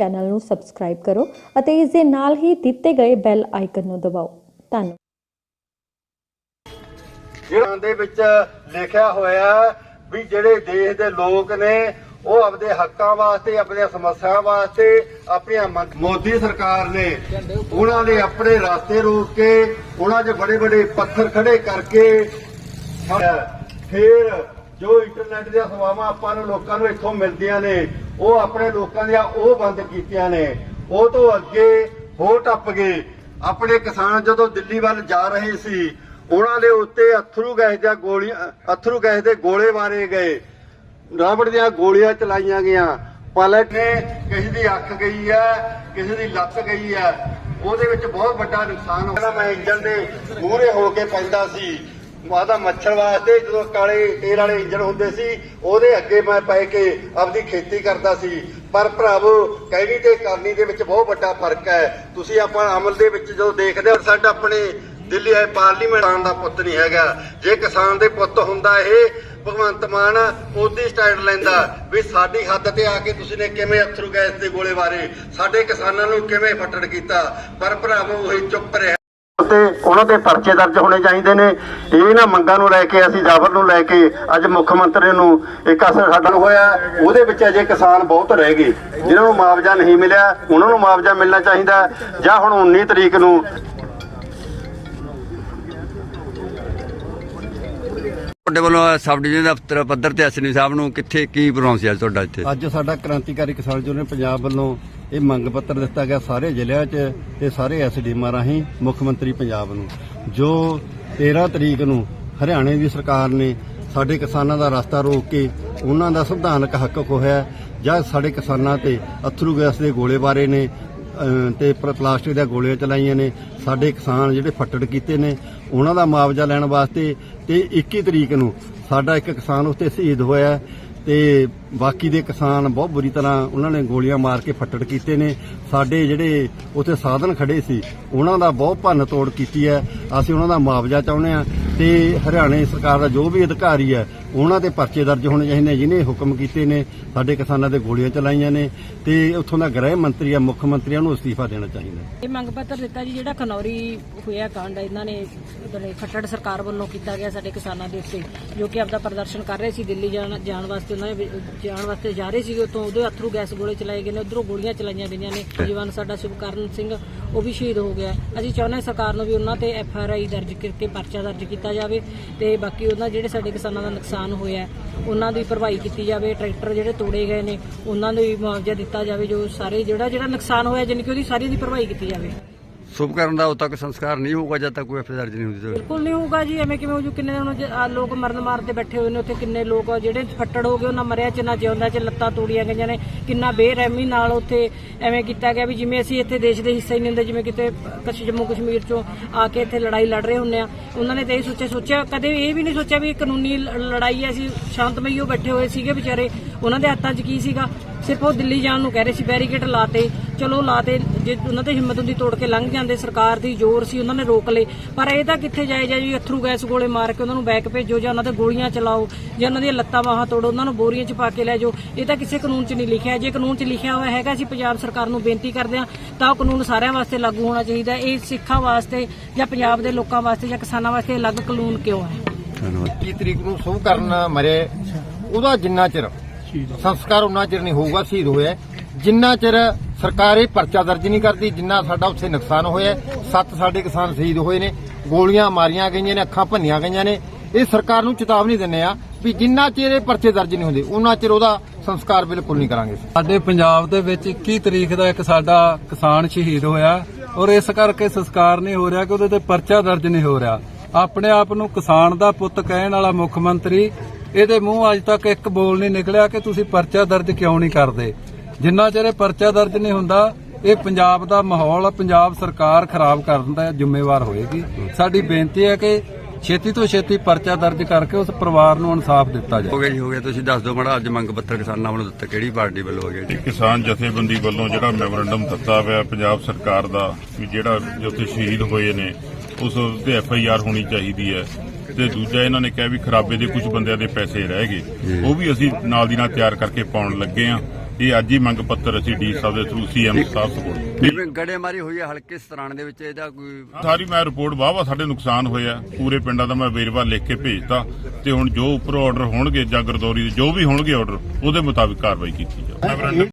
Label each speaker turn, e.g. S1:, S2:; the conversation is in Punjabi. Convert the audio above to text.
S1: ਚੈਨਲ ਨੂੰ ਸਬਸਕ੍ਰਾਈਬ ਕਰੋ ਅਤੇ ਇਸ ਦੇ ਨਾਲ ਹੀ ਦਿੱਤੇ ਗਏ ਬੈਲ ਆਈਕਨ ਨੂੰ ਦਬਾਓ। ਧੰਨਵਾਦ।
S2: ਜਿਹੜਾ ਦੇ ਵਿੱਚ ਲਿਖਿਆ ਹੋਇਆ ਵੀ ਜਿਹੜੇ ਦੇਸ਼ ਦੇ ਲੋਕ ਨੇ, ਉਹ ਆਪਣੇ ਹੱਕਾਂ ਵਾਸਤੇ, ਆਪਣੀਆਂ ਸਮੱਸਿਆ ਵਾਸਤੇ, ਆਪਣੀਆਂ ਮੋਦੀ ਸਰਕਾਰ ਨੇ ਉਹਨਾਂ ਨੇ ਆਪਣੇ ਰਾਸਤੇ ਰੋਕ ਕੇ, ਉਹਨਾਂ 'ਚ ਬੜੇ ਬੜੇ ਪੱਥਰ ਖੜੇ ਕਰਕੇ, ਫਿਰ ਜੋ ਇੰਟਰਨੈਟ ਦੀਆਂ ਸੇਵਾਵਾਂ ਆਪਾਂ ਨੂੰ ਲੋਕਾਂ ਨੂੰ ਇੱਥੋਂ ਮਿਲਦੀਆਂ ਨੇ, ਉਹ ਆਪਣੇ ਲੋਕਾਂ ਦੀਆਂ ਉਹ ਬੰਦ ਕੀਤੀਆਂ ਨੇ। ਉਹ ਤੋਂ ਅੱਗੇ ਹੋ ਟੱਪ ਗਏ। ਆਪਣੇ ਕਿਸਾਨ ਜਦੋਂ ਦਿੱਲੀ ਵੱਲ ਜਾ ਰਹੇ ਸੀ, ਉਹਨਾਂ ਦੇ ਉੱਤੇ ਅਥਰੂ ਗੈਸ ਦੀਆਂ ਗੋਲੀਆਂ, ਅਥਰੂ ਗੈਸ ਦੇ ਗੋਲੇ ਮਾਰੇ ਗਏ। ਰਾਬੜ ਦੀਆਂ ਗੋਲੀਆਂ ਚਲਾਈਆਂ ਗਈਆਂ। ਪਲਟ ਨੇ ਕਿਸੇ ਦੀ ਅੱਖ ਗਈ ਹੈ, ਕਿਸੇ ਦੀ ਲੱਤ ਗਈ ਹੈ। ਉਹਦੇ ਵਿੱਚ ਬਹੁਤ ਵੱਡਾ ਨੁਕਸਾਨ ਹੋਇਆ। ਮੈਂ ਇੰਜਨ ਦੇ ਮੂਹਰੇ ਹੋ ਕੇ ਪੈਂਦਾ ਸੀ। ਮਾਦਾ ਮੱਛਰ ਵਾਸਤੇ ਜਦੋਂ ਕਾਲੇ ਤੇਲ ਵਾਲੇ ਇੰਜਨ ਹੁੰਦੇ ਸੀ, ਉਹਦੇ ਅੱਗੇ ਮੈਂ ਪੈ ਕੇ ਆਪਦੀ ਖੇਤੀ ਕਰਦਾ ਸੀ। ਪਰ ਭਰਾਵੋ, ਕਹਿਣੀ ਤੇ ਕਰਨੀ ਦੇ ਵਿੱਚ ਬਹੁਤ ਵੱਡਾ ਫ਼ਰਕ ਹੈ। ਤੁਸੀਂ ਆਪਾਂ ਅਮਲ ਦੇ ਵਿੱਚ ਜਦੋਂ ਦੇਖਦੇ ਹੋ, ਸਾਡਾ ਆਪਣੇ ਦਿੱਲੀ ਹੈ ਪਾਰਲੀਮੈਂਟ ਆਉਣ ਦਾ ਪੁੱਤ ਨਹੀਂ ਹੈਗਾ। ਜੇ ਕਿਸਾਨ ਦੇ ਪੁੱਤ ਹੁੰਦਾ ਇਹ, ਭਗਵੰਤ ਮਾਨ ਉਹਦੀ ਸਟੈਂਡ ਲੈਂਦਾ ਵੀ ਸਾਡੀ ਹੱਦ ਤੇ ਆ ਕੇ ਤੁਸੀਂ ਨੇ ਕਿਵੇਂ ਅਥਰੂ ਗੈਸ ਦੇ ਗੋਲੇ ਮਾਰੇ ਸਾਡੇ ਕਿਸਾਨਾਂ ਨੂੰ ਕਿਵੇਂ ਫੱਟੜ ਕੀਤਾ? ਪਰ ਭਰਾਵੋ, ਉਹੀ ਚੁੱਪ ਰਿਹਾ ਤੇ ਉਹਨਾਂ ਦੇ ਪਰਚੇ ਦਰਜ ਹੋਣੇ ਚਾਹੀਦੇ ਨੇ। ਇਹ ਨਾ ਮੰਗਾਂ ਨੂੰ ਲੈ ਕੇ ਅਸੀਂ ਜਾਬਰ ਨੂੰ ਲੈ ਕੇ ਅੱਜ ਮੁੱਖ ਮੰਤਰੀ ਨੂੰ ਇੱਕ ਅਸਰ ਸਾਡਾ ਹੋਇਆ। ਉਹਦੇ ਵਿੱਚ ਅਜੇ ਕਿਸਾਨ ਬਹੁਤ ਰਹਿ ਗਏ। ਜਿਨ੍ਹਾਂ ਨੂੰ ਮੁਆਵਜ਼ਾ ਨਹੀਂ ਮਿਲਿਆ ਉਹਨਾਂ ਨੂੰ ਮੁਆਵਜ਼ਾ ਮਿਲਣਾ ਚਾਹੀਦਾ। ਜਾਂ ਹੁਣ 19 ਤਰੀਕ ਨੂੰ
S3: ਤੁਹਾਡੇ ਵੱਲੋਂ ਸਬ ਡਿਵੀਜ਼ਨ ਦਫ਼ਤਰ ਪੱਧਰ ਤੇ ਐਸਨੀ ਸਾਹਿਬ ਨੂੰ ਕਿੱਥੇ ਕੀ ਪ੍ਰੋਗਰਾਮ ਸੀ ਅੱਜ ਤੁਹਾਡਾ ਇੱਥੇ?
S4: ਅੱਜ ਸਾਡਾ ਕ੍ਰਾਂਤੀਕਾਰੀ ਕਿਸਾਨ ਯੂਨੀਅਨ ਪੰਜਾਬ ਵੱਲੋਂ ਇਹ ਮੰਗ ਪੱਤਰ ਦਿੱਤਾ ਗਿਆ ਸਾਰੇ ਜ਼ਿਲ੍ਹਿਆਂ 'ਚ ਤੇ ਸਾਰੇ ਐਸਡੀਐਮਾਂ ਰਾਹੀਂ ਮੁੱਖ ਮੰਤਰੀ ਪੰਜਾਬ ਨੂੰ। ਜੋ 13 ਤਰੀਕ ਨੂੰ ਹਰਿਆਣੇ ਦੀ ਸਰਕਾਰ ਨੇ ਸਾਡੇ ਕਿਸਾਨਾਂ ਦਾ ਰਸਤਾ ਰੋਕ ਕੇ ਉਹਨਾਂ ਦਾ ਸੰਵਿਧਾਨਕ ਹੱਕ ਖੋਹਿਆ, ਜਾਂ ਸਾਡੇ ਕਿਸਾਨਾਂ ਤੇ ਅਥਰੂ ਗੈਸ ਦੇ ਗੋਲੇ ਬਾਰੇ ਨੇ, ਅਹ, ਤੇ ਪਲਾਸਟਿਕ ਦੀਆਂ ਗੋਲੀਆਂ ਚਲਾਈਆਂ ਨੇ, ਸਾਡੇ ਕਿਸਾਨ ਜਿਹੜੇ ਫੱਟੜ ਕੀਤੇ ਨੇ, ਉਹਨਾਂ ਦਾ ਮੁਆਵਜ਼ਾ ਲੈਣ ਵਾਸਤੇ ਤੇ 21 ਤਰੀਕ ਨੂੰ ਸਾਡਾ ਇੱਕ ਕਿਸਾਨ ਉੱਤੇ ਸ਼ਹੀਦ ਹੋਇਆ। ਤੇ ਬਾਕੀ ਦੇ ਕਿਸਾਨ ਬਹੁਤ ਬੁਰੀ ਤਰ੍ਹਾਂ ਉਹਨਾਂ ਨੇ ਗੋਲੀਆਂ ਮਾਰ ਕੇ ਫੱਟੜ ਕੀਤੇ ਨੇ। ਸਾਡੇ ਜਿਹੜੇ ਉੱਥੇ ਸਾਧਨ ਖੜੇ ਸੀ, ਉਹਨਾਂ ਦਾ ਬਹੁਤ ਭੰਨ ਤੋੜ ਕੀਤੀ ਹੈ। ਅਸੀਂ ਉਹਨਾਂ ਦਾ ਮੁਆਵਜ਼ਾ ਚਾਹੁੰਦੇ ਆ ਤੇ ਹਰਿਆਣੇ ਸਰਕਾਰ ਦਾ ਜੋ ਵੀ ਅਧਿਕਾਰੀ ਹੈ ਉਹਨਾਂ ਤੇ ਪਰਚੇ ਦਰਜ ਹੋਣੇ ਚਾਹੀਦੇ ਨੇ ਹੁਕਮ ਕੀਤੇ ਨੇ ਸਾਡੇ ਕਿਸਾਨਾਂ ਤੇ ਗੋਲੀਆਂ ਚਲਾਈਆਂ ਨੇ ਤੇ ਉੱਥੋਂ ਦਾ ਗ੍ਰਹਿ ਮੰਤਰੀ ਆ ਮੁੱਖ ਮੰਤਰੀ ਆ, ਅਸਤੀਫਾ ਦੇਣਾ ਚਾਹੀਦਾ
S5: ਇਹ ਮੰਗ ਪੱਤਰ ਦਿੱਤਾ ਜੀ ਜਿਹੜਾ ਖਨੌਰੀ ਹੋਇਆ ਕਾਂਡ ਇਹਨਾਂ ਨੇ ਖੱਟੜ ਸਰਕਾਰ ਵੱਲੋਂ ਕੀਤਾ ਗਿਆ ਸਾਡੇ ਕਿਸਾਨਾਂ ਦੇ ਉੱਤੇ ਜੋ ਕਿ ਆਪਦਾ ਪ੍ਰਦਰਸ਼ਨ ਕਰ ਰਹੇ ਸੀ ਦਿੱਲੀ ਜਾਣ ਜਾਣ ਵਾਸਤੇ ਉਹਨਾਂ ਨੇ ਜਾਣ ਵਾਸਤੇ ਜਾ ਰਹੇ ਸੀਗੇ ਉਤੋਂ ਉਹਦੇ ਅਥਰੂ ਗੈਸ ਗੋਲੇ ਚਲਾਏ ਗਏ ਨੇ ਉਧਰੋਂ ਗੋਲੀਆਂ ਚਲਾਈਆਂ ਗਈਆਂ ਨੇ ਜਵਾਨ ਸਾਡਾ ਸ਼ਿਵਕਰਨ ਸਿੰਘ ਉਹ ਵੀ ਸ਼ਹੀਦ ਹੋ ਗਿਆ। ਅਸੀਂ ਚਾਹੁੰਦੇ ਹਾਂ ਸਰਕਾਰ ਨੂੰ ਵੀ ਉਹਨਾਂ ਤੇ ਐਫ ਆਰ ਆਈ ਦਰਜ ਕਰਕੇ ਪਰਚਾ ਦਰਜ ਕੀਤਾ ਕੀਤਾ ਜਾਵੇ ਤੇ ਬਾਕੀ ਉਹਨਾਂ ਜਿਹੜੇ ਸਾਡੇ ਕਿਸਾਨਾਂ ਦਾ ਨੁਕਸਾਨ ਹੋਇਆ ਉਹਨਾਂ ਦੀ ਭਰਵਾਈ ਕੀਤੀ ਜਾਵੇ, ਟਰੈਕਟਰ ਜਿਹੜੇ ਤੋੜੇ ਗਏ ਨੇ, ਉਹਨਾਂ ਨੂੰ ਵੀ ਮੁਆਵਜ਼ਾ ਦਿੱਤਾ ਜਾਵੇ, ਜੋ ਸਾਰੇ ਜਿਹੜਾ ਜਿਹੜਾ ਨੁਕਸਾਨ ਹੋਇਆ, ਜਾਣੀ ਕਿ ਉਹਦੀ ਸਾਰੀ ਦੀ ਭਰਵਾਈ ਕੀਤੀ ਜਾਵੇ।
S3: ਸ਼ੁਭ ਕਰਨ ਦਾ ਉਦੋਂ ਤੱਕ ਸੰਸਕਾਰ ਨਹੀਂ ਹੋਊਗਾ, ਜਦ ਤੱਕ ਕੋਈ ਐਫਆਈਆਰ ਦਰਜ ਨਹੀਂ ਹੁੰਦੀ
S5: ਬਿਲਕੁਲ ਨਹੀਂ ਹੋਊਗਾ ਜੀ, ਐਵੇਂ ਕਿਵੇਂ ਹੋ ਜੂ, ਕਿੰਨੇ ਹੁਣ ਜੇ, ਆਹ ਲੋਕ ਮਰਨ ਮਾਰ ਤੇ ਬੈਠੇ ਹੋਏ ਨੇ, ਉੱਥੇ ਕਿੰਨੇ ਲੋਕ ਆ, ਜਿਹੜੇ ਫੱਟੜ ਹੋ ਗਏ, ਉਹਨਾਂ ਮਰਿਆ ਚ, ਨਾ ਜਿਉਂਦਾ ਚ, ਲੱਤਾਂ ਤੋੜੀਆਂ ਗਈਆਂ ਨੇ, ਕਿੰਨਾ ਬੇਰਹਿਮੀ ਨਾਲ ਉੱਥੇ ਐਵੇਂ ਕੀਤਾ ਗਿਆ ਵੀ ਜਿਵੇਂ ਅਸੀਂ ਇੱਥੇ ਦੇਸ਼ ਦੇ ਹਿੱਸੇ ਹੀ ਨਹੀਂ ਹੁੰਦੇ, ਜਿਵੇਂ ਕਿਤੇ ਕਸ਼, ਜੰਮੂ ਕਸ਼ਮੀਰ ਚੋਂ ਆ ਕੇ ਇੱਥੇ ਲੜਾਈ ਲੜ ਰਹੇ ਹੁੰਨੇ ਆ, ਉਹਨਾਂ ਨੇ ਤਾਂ ਇਹ ਸੋਚਿਆ ਸੋਚਿਆ, ਕਦੇ ਇਹ ਵੀ ਨਹੀਂ ਸੋਚਿਆ ਵੀ ਇਹ ਕਾਨੂੰਨੀ ਲ- ਲੜਾਈ ਹੈ ਅਸੀਂ ਸ਼ਾਂਤਮਈ ਉਹ ਬੈਠੇ ਹੋਏ ਸੀਗੇ ਵਿਚਾਰੇ, ਉਹਨਾਂ ਦੇ ਹੱਥਾਂ 'ਚ ਕੀ ਸੀਗਾ? ਸਿਰਫ ਉਹ ਦਿੱਲੀ ਜਾਣ ਨੂੰ ਕਹਿ ਰਹੇ ਸੀ ਬੈਰੀਕੇਡ ਲਾਤੇ। ਚਲੋ ਲਾਤੇ ਜੇ ਉਹਨਾਂ ਤੇ ਹਿੰਮਤ ਹੁੰਦੀ ਤੋੜ ਕੇ ਲੰਘ ਜਾਂਦੇ ਸਰਕਾਰ ਦੀ ਜ਼ੋਰ ਸੀ ਉਹਨਾਂ ਨੇ ਰੋਕ ਲਏ। ਪਰ ਇਹ ਤਾਂ ਕਿੱਥੇ ਜਾਇਜ਼ ਹੈ ਜੀ ਅਥਰੂ ਗੈਸ ਗੋਲੇ ਮਾਰ ਕੇ ਉਹਨਾਂ ਨੂੰ ਬੈਕ ਭੇਜੋ ਜਾਂ ਉਹਨਾਂ ਤੇ ਗੋਲੀਆਂ ਚਲਾਓ ਜਾਂ ਉਹਨਾਂ ਦੀਆਂ ਲੱਤਾਂ ਬਾਹਾਂ ਤੋੜੋ ਉਹਨਾਂ ਨੂੰ ਬੋਰੀਆਂ 'ਚ ਪਾ ਕੇ ਲੈ ਜਾਓ। ਇਹ ਤਾਂ ਕਿਸੇ ਕਾਨੂੰਨ 'ਚ ਨਹੀਂ ਲਿਖਿਆ। ਜੇ ਕਾਨੂੰਨ 'ਚ ਲਿਖਿਆ ਹੋਇਆ ਹੈਗਾ ਅਸੀਂ ਪੰਜਾਬ ਸਰਕਾਰ ਨੂੰ ਬੇਨਤੀ ਕਰਦੇ ਹਾਂ ਤਾਂ ਉਹ ਕਾਨੂੰਨ ਸਾਰਿਆਂ ਵਾਸਤੇ ਲਾਗੂ ਹੋਣਾ ਚਾਹੀਦਾ। ਇਹ ਸਿੱਖਾਂ ਵਾਸਤੇ ਜਾਂ ਪੰਜਾਬ ਦੇ ਲੋਕਾਂ ਵਾਸਤੇ ਜਾਂ ਕਿਸਾਨਾਂ ਵਾਸਤੇ ਅਲੱਗ ਕਾਨੂੰਨ ਕਿਉਂ ਹੈ?
S3: ਧੰਨਵਾਦ।
S6: 21 ਤਰੀਕ ਨੂੰ ਸਹੁੰ ਕਰਨ ਮਰੇ ਉਹਦਾ ਜਿੰਨਾ ਚਿਰ ਸੰਸਕਾਰ ਉਹਨਾਂ ਚਿਰ ਨਹੀਂ ਹੋਊਗਾ ਸ਼ਹੀਦ ਹੋਇਆ ਜਿੰਨਾ ਚਿਰ ਸਰਕਾਰ ਇਹ ਪਰਚਾ ਦਰਜ ਨਹੀਂ ਕਰਦੀ ਜਿੰਨਾ ਸਾਡਾ ਉੱਥੇ ਨੁਕਸਾਨ ਹੋਇਆ ਸੱਤ ਸਾਡੇ ਕਿਸਾਨ ਸ਼ਹੀਦ ਹੋਏ ਨੇ ਗੋਲੀਆਂ ਮਾਰੀਆਂ ਗਈਆਂ ਨੇ ਅੱਖਾਂ ਭੰਨੀਆਂ ਗਈਆਂ ਨੇ। ਇਹ ਸਰਕਾਰ ਨੂੰ ਚੇਤਾਵਨੀ ਦਿੰਨੇ ਆ ਵੀ ਜਿੰਨਾ ਚਿਰ ਇਹ ਪਰਚੇ ਦਰਜ ਨਹੀਂ ਹੁੰਦੇ ਉਹਨਾਂ ਚਿਰ ਉਹਦਾ ਸੰਸਕਾਰ ਬਿਲਕੁਲ ਨਹੀਂ ਕਰਾਂਗੇ
S7: ਸਾਡੇ ਪੰਜਾਬ ਦੇ ਵਿੱਚ 21 ਤਰੀਕ ਦਾ ਇੱਕ ਸਾਡਾ ਕਿਸਾਨ ਸ਼ਹੀਦ ਹੋਇਆ ਔਰ ਇਸ ਕਰਕੇ ਸੰਸਕਾਰ ਨਹੀਂ ਹੋ ਰਿਹਾ ਕਿ ਉਹਦੇ ਤੇ ਪਰਚਾ ਦਰਜ ਨਹੀਂ ਹੋ ਰਿਹਾ। ਆਪਣੇ ਆਪ ਨੂੰ ਕਿਸਾਨ ਦਾ ਪੁੱਤ ਕਹਿਣ ਵਾਲਾ ਮੁੱਖ ਮੰਤਰੀ ਇਹਦੇ ਮੂੰਹ ਅੱਜ ਤੱਕ ਇੱਕ ਬੋਲ ਨਹੀਂ ਨਿਕਲਿਆ ਕਿ ਤੁਸੀਂ ਪਰਚਾ ਦਰਜ ਕਿਉਂ ਨਹੀਂ ਕਰਦੇ। ਜਿੰਨਾ ਚਿਰ ਇਹ ਪਰਚਾ ਦਰਜ ਨਹੀਂ ਹੁੰਦਾ ਇਹ ਪੰਜਾਬ ਦਾ ਮਾਹੌਲ ਪੰਜਾਬ ਸਰਕਾਰ ਖਰਾਬ ਕਰਨ ਦਾ ਜ਼ਿੰਮੇਵਾਰ ਹੋਏਗੀ। ਸਾਡੀ ਬੇਨਤੀ ਹੈ ਕਿ ਛੇਤੀ ਤੋਂ ਛੇਤੀ ਪਰਚਾ ਦਰਜ ਕਰਕੇ ਉਸ ਪਰਿਵਾਰ ਨੂੰ ਇਨਸਾਫ ਦਿੱਤਾ ਜਾਵੇ
S3: ਹੋ ਗਿਆ ਜੀ ਹੋ ਗਿਆ। ਤੁਸੀਂ ਦੱਸ ਦਿਓ ਮਾੜਾ ਅੱਜ ਮੰਗ ਪੱਤਰ ਕਿਸਾਨਾਂ ਵੱਲੋਂ ਦਿੱਤਾ ਕਿਹੜੀ ਪਾਰਟੀ ਵੱਲੋਂ ਹੋ ਗਿਆ ਜੀ?
S8: ਕਿਸਾਨ ਜਥੇਬੰਦੀ ਵੱਲੋਂ ਜਿਹੜਾ ਮੈਮੋਰੰਡਮ ਦਿੱਤਾ ਹੋਇਆ ਪੰਜਾਬ ਸਰਕਾਰ ਦਾ ਵੀ ਜਿਹੜਾ ਜੋ ਉੱਥੇ ਸ਼ਹੀਦ ਹੋਏ ਨੇ ਉਸ ਤੇ ਐਫ ਆਈ ਆਰ ਹੋਣੀ ਚਾਹੀਦੀ ਹੈ। ਤੇ ਦੂਜਾ ਇਹਨਾਂ ਨੇ ਕਿਹਾ ਵੀ ਖਰਾਬੇ ਦੇ ਕੁਝ ਬੰਦਿਆਂ ਦੇ ਪੈਸੇ ਰਹਿ ਗਏ। ਉਹ ਵੀ ਅਸੀਂ ਨਾਲ ਦੀ ਨਾਲ ਤਿਆਰ ਕਰਕੇ ਪਾਉਣ ਲੱਗੇ ਆ ਇਹ ਅੱਜ ਹੀ ਮੰਗ ਪੱਤਰ ਅਸੀਂ ਡੀ ਸਾਹਿਬ ਦੇ ਥਰੂ ਸੀਐਮ ਸਾਹਿਬ ਕੋਲ।
S3: ਜਿਵੇਂ ਗੜੇਮਾਰੀ ਹੋਈ ਹੈ ਹਲਕੇ ਸਤਰਾਣ ਦੇ ਵਿੱਚ ਇਹਦਾ ਕੋਈ
S8: ਸਾਰੀ ਮੈਂ ਰਿਪੋਰਟ ਵਾਹਵਾ ਸਾਡੇ ਨੁਕਸਾਨ ਹੋਇਆ। ਪੂਰੇ ਪਿੰਡਾਂ ਦਾ ਮੈਂ ਵੇਰਵਾ ਲਿਖ ਕੇ ਭੇਜਤਾ। ਤੇ ਹੁਣ ਜੋ ਉੱਪਰ ਆਰਡਰ ਹੋਣਗੇ ਜਾਂ ਗਰਦੌਰੀ ਦੇ ਜੋ ਵੀ ਹੋਣਗੇ ਆਰਡਰ ਉਹਦੇ ਮੁਤਾਬਿਕ ਕਾਰਵਾਈ ਕੀਤੀ ਜਾਵੇ